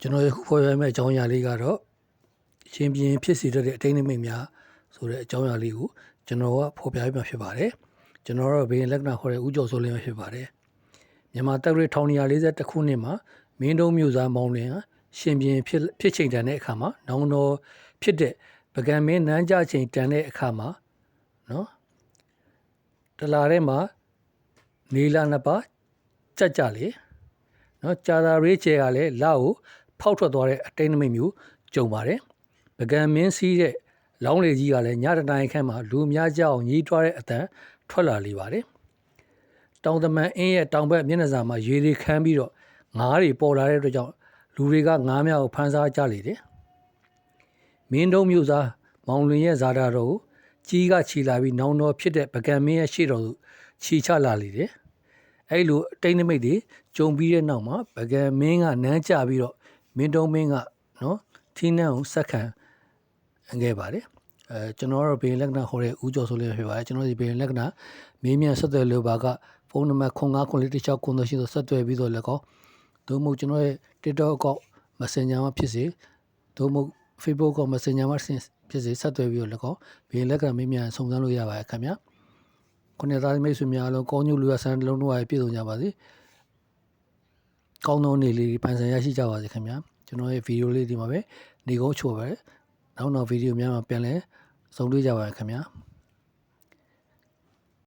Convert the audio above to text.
ကျွန်တော်ယခုဖော်ပြမယ့်အကြောင်းအရာလေးကတော့ရှင်ပြင်းဖြစ်စီတတ်တဲ့အတိတ်နိမိတ်များဆိုတဲ့အကြောင်းအရာလေးကိုကျွန်တော်ကဖော်ပြပြမှာဖြစ်ပါတယ်ကျွန်တော်တော့ဘေးလက္ခဏာခေါ်တဲ့ဥကြော်ဆိုလင်းပဲဖြစ်ပါတယ်မြန်မာတက်ရ1940ခုနှစ်မှာမင်းတုံးမြို့သားမောင်လင်ဟာရှင်ပြင်းဖြစ်ဖြစ်ချိန်တန်တဲ့အခါမှာနောင်တော်ဖြစ်တဲ့ပကံမင်းနန်းကြချိန်တန်တဲ့အခါမှာနော်တလာထဲမှာနေလာနှစ်ပါးကြက်ကြလေနော်ကြာသာရေးချေကလည်းလာကို ဖောက်ထွက်သွားတဲ့အတိတ်နမိတ်မျိုးကြုံပါတယ်။ပကံမင်းစီးတဲ့လောင်းလေကြီးကလည်းညတတိုင်းခန့်မှာလူအများကြအောင်ညီးတွားတဲ့အတန်ထွက်လာလေပါတယ်။တောင်သမန်အင်းရဲ့တောင်ဘက်မျက်နှာစာမှာရေတွေခမ်းပြီးတော့ငါးတွေပေါ်လာတဲ့အတွက်ကြောင့်လူတွေကငါးများကိုဖမ်းစားကြလေတယ်။မင်းတုံးမျိုးသားမောင်လွင်ရဲ့ဇာတာတော်ကိုကြီးကခြီလာပြီးနောင်တော်ဖြစ်တဲ့ပကံမင်းရဲ့ရှေ့တော်သို့ခြီချလာလေတယ်။အဲ့လိုအတိတ်နိမိတ်တွေကြုံပြီးတဲ့နောက်မှာပကံမင်းကနန်းကျပြီးတော့ မင်းတုံးမင်းကနော်ထင်းနှံကိုစက်ခံခဲ့ပါတယ်အဲကျွန်တော်တို့ဘေးလက္ခဏာခေါ်တဲ့ဦးကျော်ဆိုလေးဖြစ်ပါတယ်ကျွန်တော်ဒီဘေးလက္ခဏာမင်းမြန်ဆက်သွယ်လိုပါကဖုန်းနံပါတ်099416ကိုရှိတော့ဆက်သွယ်ပြီးတော့လည်းကောသို့မဟုတ်ကျွန်တော်ရဲ့ TikTok အကောင့် Messenger မှာဖြစ်စေသို့မဟုတ် Facebook ကော Messenger မှာဖြစ်စေဆက်သွယ်ပြီးတော့လည်းကောဘေးလက္ခဏာမင်းမြန်စုံစမ်းလို့ရပါတယ်ခင်ဗျာခုနှစ်သားမိတ်ဆွေများအလုံးကောင်းကျိုးလူရဆန်းတစ်လုံးတို့အားပြည့်စုံကြပါစေ ကောင်းသောနေ့လေးပန်ဆန်ရရှိကြပါစေခင်ဗျာကျွန်တော်ရဲ့ဗီဒီယိုလေးဒီမှာပဲနေကုန်းချို့ပါပဲနောက်နောက်ဗီဒီယိုများမှာပြန်လဲဆုံတွေ့ကြပါရခင်ဗျာ